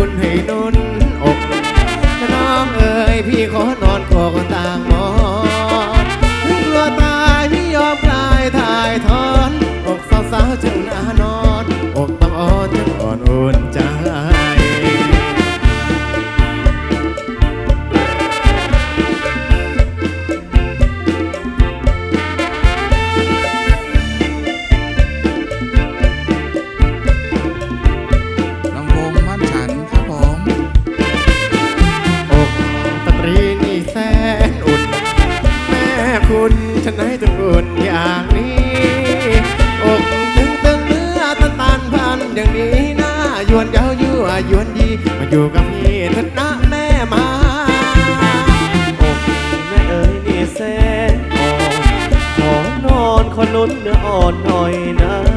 คุณให้นุนอกน้องเอ๋ยพี่ขอนอนกอดต่างหมอนถึงกลัวตายพี่ยอมกลายถ่ายทอ คุณฉันให้ทุกคนอย่างนี้อกตึงตึงเนื้อตันตันพันอย่างนี้หน้ายวนเย้ายั่วยวนดีมาอยู่กับพี่เถิดนะแม่มาอกแม่เอ้ยนี่แสนอ่อนขอนอนขอนุ่นเนื้ออ่อนหน่อยนะ